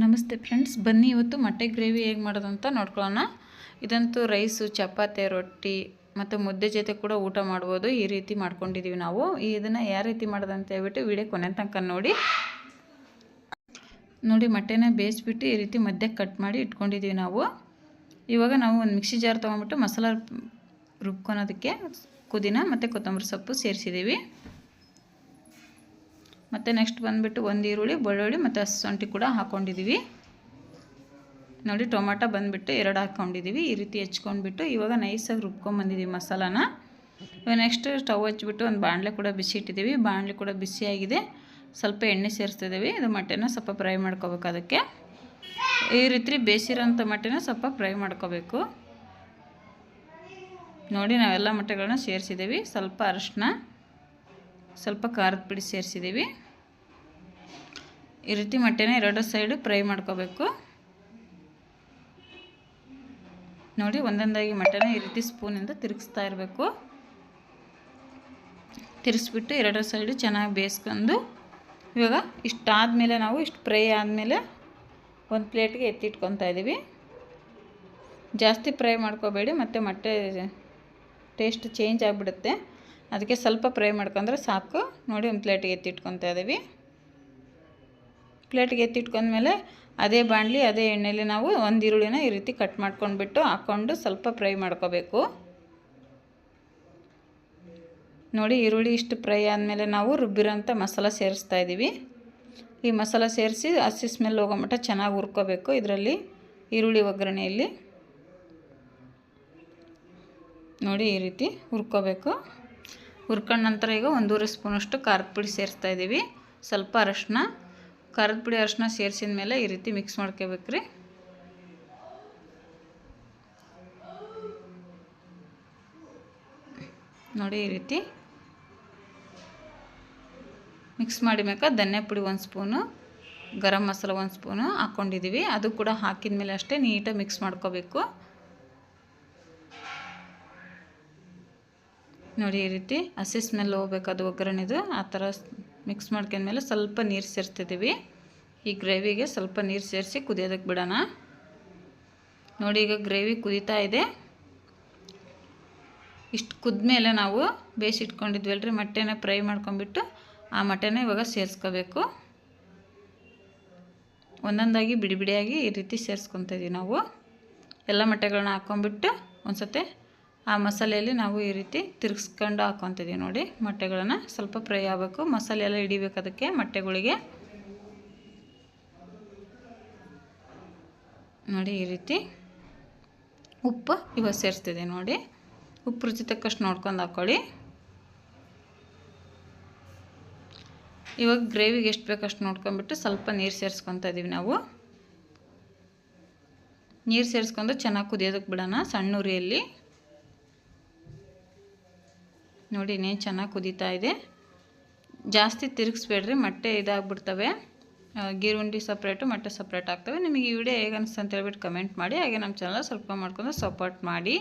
ನಮಸ್ತೆ ಫ್ರೆಂಡ್ಸ್, ಬನ್ನಿ ಇವತ್ತು ಮೊಟ್ಟೆ ಗ್ರೇವಿ ಹೇಗೆ ಮಾಡೋದಂತ ನೋಡ್ಕೊಳ್ಳೋಣ. ಇದಂತೂ ರೈಸು, ಚಪಾತಿ, ರೊಟ್ಟಿ ಮತ್ತು ಮುದ್ದೆ ಜೊತೆ ಕೂಡ ಊಟ ಮಾಡ್ಬೋದು. ಈ ರೀತಿ ಮಾಡ್ಕೊಂಡಿದ್ದೀವಿ ನಾವು. ಇದನ್ನು ಯಾವ ರೀತಿ ಮಾಡೋದಂತ ಹೇಳ್ಬಿಟ್ಟು ವಿಡಿಯೋ ಕೊನೆ ತನಕ ನೋಡಿ. ನೋಡಿ, ಮೊಟ್ಟೆನ ಬೇಯಿಸ್ಬಿಟ್ಟು ಈ ರೀತಿ ಮಧ್ಯಕ್ಕೆ ಕಟ್ ಮಾಡಿ ಇಟ್ಕೊಂಡಿದ್ದೀವಿ ನಾವು. ಇವಾಗ ನಾವು ಒಂದು ಮಿಕ್ಸಿ ಜಾರ್ ತೊಗೊಂಬಿಟ್ಟು ಮಸಾಲ ರುಬ್ಕೊಳೋದಕ್ಕೆ ಪುದೀನ ಮತ್ತು ಕೊತ್ತಂಬರಿ ಸೊಪ್ಪು ಸೇರಿಸಿದ್ದೀವಿ ಮತ್ತು ನೆಕ್ಸ್ಟ್ ಬಂದುಬಿಟ್ಟು ಒಂದು ಈರುಳ್ಳಿ, ಬೆಳ್ಳುಳ್ಳಿ ಮತ್ತು ಶುಂಠಿ ಕೂಡ ಹಾಕ್ಕೊಂಡಿದ್ದೀವಿ ನೋಡಿ, ಟೊಮಾಟೊ ಬಂದುಬಿಟ್ಟು ಎರಡು ಹಾಕ್ಕೊಂಡಿದ್ದೀವಿ ಈ ರೀತಿ ಹೆಚ್ಕೊಂಡ್ಬಿಟ್ಟು ಇವಾಗ ನೈಸಾಗಿ ರುಬ್ಕೊಂಬಂದಿದ್ದೀವಿ ಮಸಾಲಾನ. ಇವಾಗ ನೆಕ್ಸ್ಟ್ ಸ್ಟವ್ ಹಚ್ಚಿಬಿಟ್ಟು ಒಂದು ಬಾಣಲೆ ಕೂಡ ಬಿಸಿ ಇಟ್ಟಿದ್ದೀವಿ ಬಾಣಲೆ ಕೂಡ ಬಿಸಿಯಾಗಿದೆ ಸ್ವಲ್ಪ ಎಣ್ಣೆ ಸೇರಿಸ್ತಿದ್ದೀವಿ ಇದು ಮೊಟ್ಟೆನ ಸ್ವಲ್ಪ ಫ್ರೈ ಮಾಡ್ಕೋಬೇಕು ಅದಕ್ಕೆ. ಈ ರೀತಿ ಬೇಯಿಸಿರೋಂಥ ಮೊಟ್ಟೆನ ಸ್ವಲ್ಪ ಫ್ರೈ ಮಾಡ್ಕೋಬೇಕು. ನೋಡಿ, ನಾವೆಲ್ಲ ಮೊಟ್ಟೆಗಳನ್ನ ಸೇರಿಸಿದ್ದೀವಿ ಸ್ವಲ್ಪ ಅರಶಿನ, ಸ್ವಲ್ಪ ಖಾರದ ಪುಡಿ ಸೇರಿಸಿದ್ದೀವಿ ಈ ರೀತಿ ಮೊಟ್ಟೆನ ಎರಡು ಸೈಡು ಫ್ರೈ ಮಾಡ್ಕೋಬೇಕು. ನೋಡಿ, ಒಂದೊಂದಾಗಿ ಮೊಟ್ಟೆನ ಈ ರೀತಿ ಸ್ಪೂನಿಂದ ತಿರುಗಿಸ್ತಾ ಇರಬೇಕು. ತಿರುಗಿಸ್ಬಿಟ್ಟು ಎರಡು ಸೈಡು ಚೆನ್ನಾಗಿ ಬೇಯಿಸ್ಕೊಂಡು, ಇವಾಗ ಇಷ್ಟಾದಮೇಲೆ ನಾವು ಇಷ್ಟು ಫ್ರೈ ಆದಮೇಲೆ ಒಂದು ಪ್ಲೇಟ್ಗೆ ಎತ್ತಿಟ್ಕೊತಾ ಇದ್ದೀವಿ. ಜಾಸ್ತಿ ಫ್ರೈ ಮಾಡ್ಕೋಬೇಡಿ, ಮತ್ತು ಮೊಟ್ಟೆ ಟೇಸ್ಟ್ ಚೇಂಜ್ ಆಗಿಬಿಡುತ್ತೆ. ಅದಕ್ಕೆ ಸ್ವಲ್ಪ ಫ್ರೈ ಮಾಡ್ಕೊಂಡ್ರೆ ಸಾಕು. ನೋಡಿ, ಒಂದು ಪ್ಲೇಟಿಗೆ ಎತ್ತಿಟ್ಕೊತಾ ಇದ್ದೀವಿ. ಪ್ಲೇಟಿಗೆ ಎತ್ತಿಟ್ಕೊಂಡ್ಮೇಲೆ ಅದೇ ಬಾಣಲಿ, ಅದೇ ಎಣ್ಣೆಯಲ್ಲಿ ನಾವು ಒಂದು ಈರುಳ್ಳಿನ ಈ ರೀತಿ ಕಟ್ ಮಾಡ್ಕೊಂಡ್ಬಿಟ್ಟು ಹಾಕ್ಕೊಂಡು ಸ್ವಲ್ಪ ಫ್ರೈ ಮಾಡ್ಕೋಬೇಕು. ನೋಡಿ ಈರುಳ್ಳಿ ಇಷ್ಟು ಫ್ರೈ ಆದಮೇಲೆ ನಾವು ರುಬ್ಬಿರೋಂಥ ಮಸಾಲ ಸೇರಿಸ್ತಾ ಇದ್ದೀವಿ. ಈ ಮಸಾಲ ಸೇರಿಸಿ ಹಸಿ ಸ್ಮೆಲ್ ಹೋಗೋ ಮಟ್ಟ ಚೆನ್ನಾಗಿ ಹುರ್ಕೋಬೇಕು ಇದರಲ್ಲಿ, ಈರುಳ್ಳಿ ಒಗ್ಗರಣೆಯಲ್ಲಿ. ನೋಡಿ ಈ ರೀತಿ ಹುರ್ಕೋಬೇಕು. ಹುರ್ಕೊಂಡ ನಂತರ ಈಗ ಒಂದೂವರೆ ಸ್ಪೂನಷ್ಟು ಖಾರದ ಪುಡಿ ಸೇರಿಸ್ತಾ ಇದ್ದೀವಿ. ಸ್ವಲ್ಪ ಅರಶಿನ ಖಾರದ ಪುಡಿ ಅರಶಿನ ಸೇರಿಸಿದ ಮೇಲೆ ಈ ರೀತಿ ಮಿಕ್ಸ್ ಮಾಡ್ಕೋಬೇಕ್ರಿ. ನೋಡಿ ಈ ರೀತಿ ಮಿಕ್ಸ್ ಮಾಡಿದ್ಮೇಕ ಧನ್ಯ ಪುಡಿ ಒಂದು ಸ್ಪೂನು, ಗರಂ ಮಸಾಲ ಒಂದು ಸ್ಪೂನು ಹಾಕ್ಕೊಂಡಿದ್ದೀವಿ ಅದು ಕೂಡ ಹಾಕಿದ ಮೇಲೆ ಅಷ್ಟೇ ನೀಟಾಗಿ ಮಿಕ್ಸ್ ಮಾಡ್ಕೋಬೇಕು. ನೋಡಿ ಈ ರೀತಿ ಹಸಿ ಸ್ಮೆಲ್ ಹೋಗ್ಬೇಕು ಅದು ಒಗ್ಗರಣೆದು. ಆ ಥರ ಮಿಕ್ಸ್ ಮಾಡ್ಕೊಂಡ್ಮೇಲೆ ಸ್ವಲ್ಪ ನೀರು ಸೇರಿಸ್ತಿದ್ದೀವಿ ಈ ಗ್ರೇವಿಗೆ ಸ್ವಲ್ಪ ನೀರು ಸೇರಿಸಿ ಕುದಿಯೋದಕ್ಕೆ ಬಿಡೋಣ. ನೋಡಿ ಈಗ ಗ್ರೇವಿ ಕುದೀತಾ ಇದೆ. ಇಷ್ಟು ಕುದ್ಮೇಲೆ ನಾವು ಬೇಯಿಸಿಟ್ಕೊಂಡಿದ್ವಲ್ರಿ ಮೊಟ್ಟೆನ ಫ್ರೈ ಮಾಡ್ಕೊಂಬಿಟ್ಟು ಆ ಮೊಟ್ಟೆನ ಇವಾಗ ಸೇರಿಸ್ಕೋಬೇಕು. ಒಂದೊಂದಾಗಿ ಬಿಡಿ ಬಿಡಿಯಾಗಿ ಈ ರೀತಿ ಸೇರಿಸ್ಕೊತಾ ಇದ್ದೀವಿ ನಾವು. ಎಲ್ಲ ಮೊಟ್ಟೆಗಳನ್ನ ಹಾಕ್ಕೊಂಬಿಟ್ಟು ಒಂದು ಸತಿ ಆ ಮಸಾಲೆಯಲ್ಲಿ ನಾವು ಈ ರೀತಿ ತಿರ್ಗಿಸ್ಕೊಂಡು ಹಾಕೊತಿದ್ದೀವಿ ನೋಡಿ. ಮೊಟ್ಟೆಗಳನ್ನು ಸ್ವಲ್ಪ ಫ್ರೈ ಆಗಬೇಕು. ಮಸಾಲೆ ಎಲ್ಲ ಹಿಡಿಬೇಕು ಅದಕ್ಕೆ ಮೊಟ್ಟೆಗಳಿಗೆ. ನೋಡಿ ಈ ರೀತಿ ಉಪ್ಪು ಇವಾಗ ಸೇರಿಸ್ತಿದೆ ನೋಡಿ. ಉಪ್ಪು ರುಚಿ ತಕ್ಕಷ್ಟು ನೋಡ್ಕೊಂಡು ಹಾಕ್ಕೊಳ್ಳಿ ಇವಾಗ ಗ್ರೇವಿಗೆ ಎಷ್ಟು ಬೇಕಷ್ಟು ನೋಡ್ಕೊಂಬಿಟ್ಟು ಸ್ವಲ್ಪ ನೀರು ಸೇರಿಸ್ಕೊತ ಇದ್ದೀವಿ ನಾವು. ನೀರು ಸೇರಿಸ್ಕೊಂಡು ಚೆನ್ನಾಗಿ ಕುದಿಯೋದಕ್ಕೆ ಬಿಡೋಣ ಸಣ್ಣ ಉರಿಯಲ್ಲಿ. ನೋಡಿ ನೀರು ಚೆನ್ನಾಗಿ ಕುದೀತಾ ಇದೆ. ಜಾಸ್ತಿ ತಿರುಗಿಸ್ಬೇಡ್ರಿ, ಮೊಟ್ಟೆ ಇದಾಗ್ಬಿಡ್ತವೆ. ಗೀರುಂಡಿ ಸಪ್ರೇಟು ಮೊಟ್ಟೆ ಸಪ್ರೇಟ್ ಆಗ್ತವೆ. ನಿಮಗೆ ಈ ವಿಡಿಯೋ ಹೇಗೆ ಅನಿಸ್ತು ಅಂತ ಹೇಳ್ಬಿಟ್ಟು ಕಮೆಂಟ್ ಮಾಡಿ. ಹಾಗೆ ನಮ್ಮ ಚಾನಲ್ ಸ್ವಲ್ಪ ಮಾಡ್ಕೊಂಡು ಸಪೋರ್ಟ್ ಮಾಡಿ.